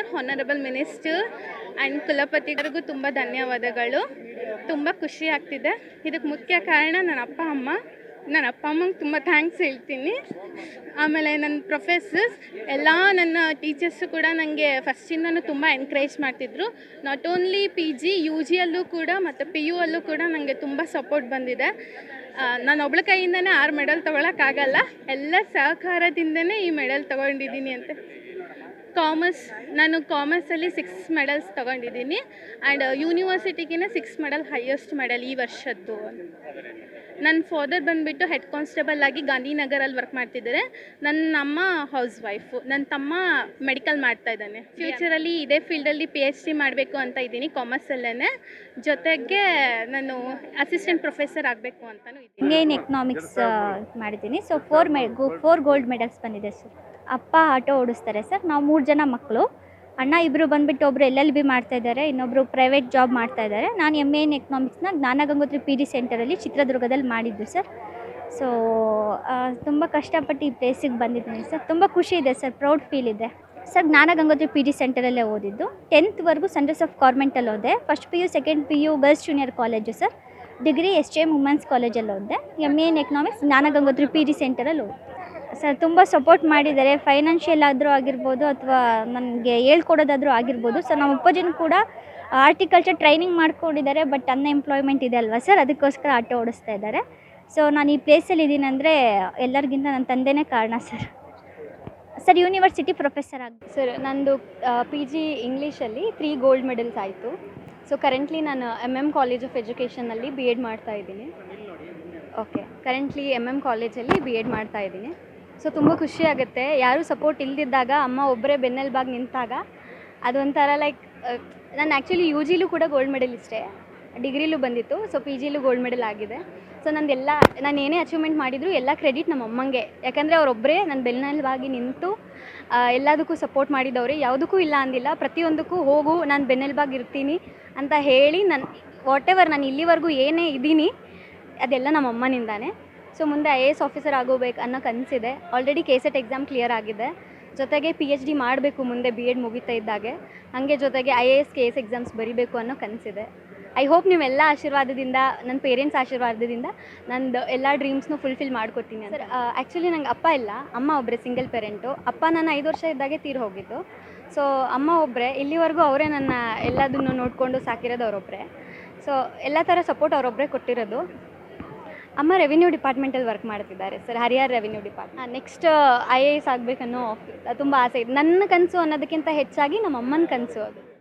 Sir honourable minister and ಕುಲಪತಿಗಳಿಗೂ ತುಂಬ ಧನ್ಯವಾದಗಳು. ತುಂಬ ಖುಷಿ ಆಗ್ತಿದೆ. ಇದಕ್ಕೆ ಮುಖ್ಯ ಕಾರಣ ನನ್ನ ಅಪ್ಪ, ಅಮ್ಮ. ನನ್ನ ಅಪ್ಪ, ಅಮ್ಮಂಗೆ ತುಂಬ ಥ್ಯಾಂಕ್ಸ್ ಹೇಳ್ತೀನಿ. ಆಮೇಲೆ ನನ್ನ ಪ್ರೊಫೆಸರ್ಸ್ ಎಲ್ಲ ನನ್ನ ಟೀಚರ್ಸು ಕೂಡ ನನಗೆ ಫಸ್ಟಿಂದನೂ ತುಂಬ ಎನ್ಕರೇಜ್ ಮಾಡ್ತಿದ್ರು. Not only P G U ಜಿಯಲ್ಲೂ ಕೂಡ ಮತ್ತು ಪಿ ಯು ಅಲ್ಲೂ ಕೂಡ ನನಗೆ ತುಂಬ ಸಪೋರ್ಟ್ ಬಂದಿದೆ. ನಾನು ಒಬ್ಳ ಕೈಯಿಂದನೇ ಆರು ಮೆಡಲ್ ತೊಗೊಳಕ್ಕಾಗಲ್ಲ ಎಲ್ಲ ಸಹಕಾರದಿಂದನೇ ಈ ಮೆಡಲ್ ತೊಗೊಂಡಿದ್ದೀನಿ ಅಂತ. ಕಾಮರ್ಸ್ ನಾನು ಕಾಮರ್ಸಲ್ಲಿ ಸಿಕ್ಸ್ ಮೆಡಲ್ಸ್ ತೊಗೊಂಡಿದ್ದೀನಿ. ಆ್ಯಂಡ್ ಯೂನಿವರ್ಸಿಟಿಗಿನ ಸಿಕ್ಸ್ ಮೆಡಲ್ ಹೈಯೆಸ್ಟ್ ಮೆಡಲ್ ಈ ವರ್ಷದ್ದು. ನನ್ನ ಫಾದರ್ ಬಂದುಬಿಟ್ಟು ಹೆಡ್ ಕಾನ್ಸ್ಟೇಬಲ್ ಆಗಿ ಗಾಂಧಿನಗರಲ್ಲಿ ವರ್ಕ್ ಮಾಡ್ತಿದ್ದಾರೆ. ನನ್ನ ಅಮ್ಮ ಹೌಸ್ ವೈಫು ನನ್ನ ತಮ್ಮ ಮೆಡಿಕಲ್ ಮಾಡ್ತಾ ಇದ್ದಾನೆ. ಫ್ಯೂಚರಲ್ಲಿ ಇದೇ ಫೀಲ್ಡಲ್ಲಿ ಪಿ ಎಚ್ ಡಿ ಮಾಡಬೇಕು ಅಂತ ಇದ್ದೀನಿ ಕಾಮರ್ಸಲ್ಲೇ ಜೊತೆಗೆ ನಾನು ಅಸಿಸ್ಟೆಂಟ್ ಪ್ರೊಫೆಸರ್ ಆಗಬೇಕು ಅಂತಲೂ ಇದ್ದೀನಿ. ಇಂಡಿಯನ್ ಎಕನಾಮಿಕ್ಸ್ ಮಾಡಿದ್ದೀನಿ. ಸೊ ಫೋರ್ ಮೆ ಫೋರ್ ಗೋಲ್ಡ್ ಮೆಡಲ್ಸ್ ಬಂದಿದೆ ಸರ್ ಅಪ್ಪ ಆಟೋ ಓಡಿಸ್ತಾರೆ ಸರ್. ನಾವು ಮೂರು ಜನ ಮಕ್ಕಳು ಅಣ್ಣ ಇಬ್ಬರು ಬಂದುಬಿಟ್ಟು ಒಬ್ಬರು ಎಲ್ ಎಲ್ ಬಿ ಮಾಡ್ತಾ ಇದ್ದಾರೆ ಇನ್ನೊಬ್ಬರು ಪ್ರೈವೇಟ್ ಜಾಬ್ ಮಾಡ್ತಾ ಇದ್ದಾರೆ. ನಾನು ಎಂ ಎ ಇನ್ ಎಕನಾಮಿಕ್ಸ್ನ ಜ್ಞಾನಗಂಗೋತ್ರಿ ಪಿ ಡಿ ಸೆಂಟರಲ್ಲಿ ಚಿತ್ರದುರ್ಗದಲ್ಲಿ ಮಾಡಿದ್ದು ಸರ್. ಸೊ ತುಂಬ ಕಷ್ಟಪಟ್ಟು ಈ ಪ್ಲೇಸಿಗೆ ಬಂದಿದ್ದೀನಿ ಸರ್. ತುಂಬ ಖುಷಿ ಇದೆ ಸರ್ ಪ್ರೌಡ್ ಫೀಲ್ ಇದೆ. ಸರ್, ಜ್ಞಾನಗಂಗೋತ್ರಿ ಪಿ ಡಿ ಸೆಂಟರಲ್ಲೇ ಓದಿದ್ದು. ಟೆಂತ್ವರೆಗೂ ಸೆಂಟರ್ಸ್ ಆಫ್ ಗೌರ್ಮೆಂಟಲ್ಲಿ ಓದೆ. First P U second P U girls junior college sir. Degree S J M women's ಕಾಲೇಜಲ್ಲಿ ಓದಿದೆ. M A in economics Jnanagangotri P D ಸೆಂಟರಲ್ಲಿ ಓದಿದೆ. ಸರ್ ತುಂಬ support ಮಾಡಿದ್ದಾರೆ. ಫೈನಾನ್ಷಿಯಲ್ ಆದರೂ ಆಗಿರ್ಬೋದು ಅಥವಾ ನನಗೆ ಹೇಳ್ಕೊಡೋದಾದರೂ ಆಗಿರ್ಬೋದು. ಸರ್ ನಮ್ಮ ಅಪ್ಪಾಜಿನೂ ಕೂಡ ಆರ್ಟಿಕಲ್ಚರ್ ಟ್ರೈನಿಂಗ್ ಮಾಡ್ಕೊಂಡಿದ್ದಾರೆ ಬಟ್ ಅನ್ಎಂಪ್ಲಾಯ್ಮೆಂಟ್ ಇದೆ ಅಲ್ವಾ ಸರ್ ಅದಕ್ಕೋಸ್ಕರ ಆಟೋ ಓಡಿಸ್ತಾ ಇದ್ದಾರೆ. ಸೊ ನಾನು ಈ ಪ್ಲೇಸಲ್ಲಿ ಇದ್ದೀನಿ ಅಂದರೆ ಎಲ್ಲರಿಗಿಂತ ನನ್ನ ತಂದೆನೇ ಕಾರಣ ಸರ್ ಸರ್ ಯೂನಿವರ್ಸಿಟಿ ಪ್ರೊಫೆಸರ್ ಆಗಿ ಸರ್ ನಂದು ಪಿ ಜಿ ಇಂಗ್ಲೀಷಲ್ಲಿ ತ್ರೀ ಗೋಲ್ಡ್ ಮೆಡಲ್ಸ್ ಆಯಿತು. ಸೊ ಕರೆಂಟ್ಲಿ ನಾನು ಎಂ ಎಂ ಕಾಲೇಜ್ ಆಫ್ ಎಜುಕೇಷನಲ್ಲಿ ಬಿ ಎಡ್ ಮಾಡ್ತಾ ಇದ್ದೀನಿ. ಓಕೆ ಕರೆಂಟ್ಲಿ ಎಂ ಎಂ ಕಾಲೇಜಲ್ಲಿ ಬಿ ಎಡ್ ಮಾಡ್ತಾ ಇದ್ದೀನಿ. ಸೊ ತುಂಬ ಖುಷಿ ಆಗುತ್ತೆ. ಯಾರೂ ಸಪೋರ್ಟ್ ಇಲ್ಲದಿದ್ದಾಗ ಅಮ್ಮ ಒಬ್ಬರೇ ಬೆನ್ನೆಲುಬಾಗಿ ನಿಂತಾಗ, ಅದೊಂಥರ ಲೈಕ್ ನಾನು ಆ್ಯಕ್ಚುಲಿ ಯು ಜಿಲೂ ಕೂಡ ಗೋಲ್ಡ್ ಮೆಡಲ್ ಇಷ್ಟೇ. ಡಿಗ್ರಿಲೂ ಬಂದಿತ್ತು, ಸೊ ಪಿ ಜಿಲೂ ಗೋಲ್ಡ್ ಮೆಡಲ್ ಆಗಿದೆ. ಸೊ ನಂದೆಲ್ಲ, ನಾನು ಏನೇ ಅಚೀವ್ಮೆಂಟ್ ಮಾಡಿದರೂ ಎಲ್ಲ ಕ್ರೆಡಿಟ್ ನಮ್ಮ ಅಮ್ಮಂಗೆ. ಯಾಕಂದರೆ ಅವರೊಬ್ಬರೇ ನನ್ನ ಬೆನ್ನೆಲುಬಾಗಿ ನಿಂತು ಎಲ್ಲದಕ್ಕೂ ಸಪೋರ್ಟ್ ಮಾಡಿದವ್ರೆ. ಯಾವುದಕ್ಕೂ ಇಲ್ಲ ಅಂದಿಲ್ಲ, ಪ್ರತಿಯೊಂದಕ್ಕೂ ಹೋಗು, ನಾನು ಬೆನ್ನೆಲುಬಾಗಿ ಇರ್ತೀನಿ ಅಂತ ಹೇಳಿ ನಾನು ವಾಟ್ ಎವರ್ ನಾನು ಇಲ್ಲಿವರೆಗೂ ಏನೇ ಇದ್ದೀನಿ, ಅದೆಲ್ಲ ನಮ್ಮ ಅಮ್ಮನಿಂದಾನೆ. ಸೊ ಮುಂದೆ ಐ ಎ ಎಸ್ ಆಫೀಸರ್ ಆಗೋಬೇಕು ಅನ್ನೋ ಕನಸಿದೆ. Already K SET exam clear ಆಗಿದೆ. ಜೊತೆಗೆ ಪಿ ಎಚ್ ಡಿ ಮಾಡಬೇಕು ಮುಂದೆ ಬಿ ಎಡ್ ಮುಗಿತಾ ಇದ್ದಾಗೆ. ಹಾಗೆ ಜೊತೆಗೆ I A S K S exams ಬರೀಬೇಕು ಅನ್ನೋ ಕನಸಿದೆ. ಐ ಹೋಪ್ ನೀವೆಲ್ಲ ಆಶೀರ್ವಾದದಿಂದ, ನನ್ನ ಪೇರೆಂಟ್ಸ್ ಆಶೀರ್ವಾದದಿಂದ ನಂದು ಎಲ್ಲ ಡ್ರೀಮ್ಸ್ನು ಫುಲ್ಫಿಲ್ ಮಾಡ್ಕೊತೀನಿ ಸರ್ ಆ್ಯಕ್ಚುಲಿ ನಂಗೆ ಅಪ್ಪ ಇಲ್ಲ. ಅಮ್ಮ ಒಬ್ಬರೇ ಸಿಂಗಲ್ ಪೇರೆಂಟು ಅಪ್ಪ ನಾನು ಐದು ವರ್ಷ ಇದ್ದಾಗೆ ತೀರು ಹೋಗಿದ್ದು. ಸೊ ಅಮ್ಮ ಒಬ್ಬರೇ ಇಲ್ಲಿವರೆಗೂ ಅವರೇ ನನ್ನ ಎಲ್ಲದನ್ನು ನೋಡಿಕೊಂಡು ಸಾಕಿರೋದು ಅವರೊಬ್ಬರೇ ಸೊ ಎಲ್ಲ ಥರ ಸಪೋರ್ಟ್ ಅವರೊಬ್ಬರೇ ಕೊಟ್ಟಿರೋದು. ಅಮ್ಮ ರೆವಿನ್ಯೂ ಡಿಪಾರ್ಟ್ಮೆಂಟಲ್ಲಿ ವರ್ಕ್ ಮಾಡ್ತಿದ್ದಾರೆ sir Harihar revenue department next I A S ಆಗಬೇಕನ್ನೋ ತುಂಬ ಆಸೆ. ಇದೆ ನನ್ನ ಕನಸು ಅನ್ನೋದಕ್ಕಿಂತ ಹೆಚ್ಚಾಗಿ ನಮ್ಮ ಅಮ್ಮನ ಕನಸು ಅದು.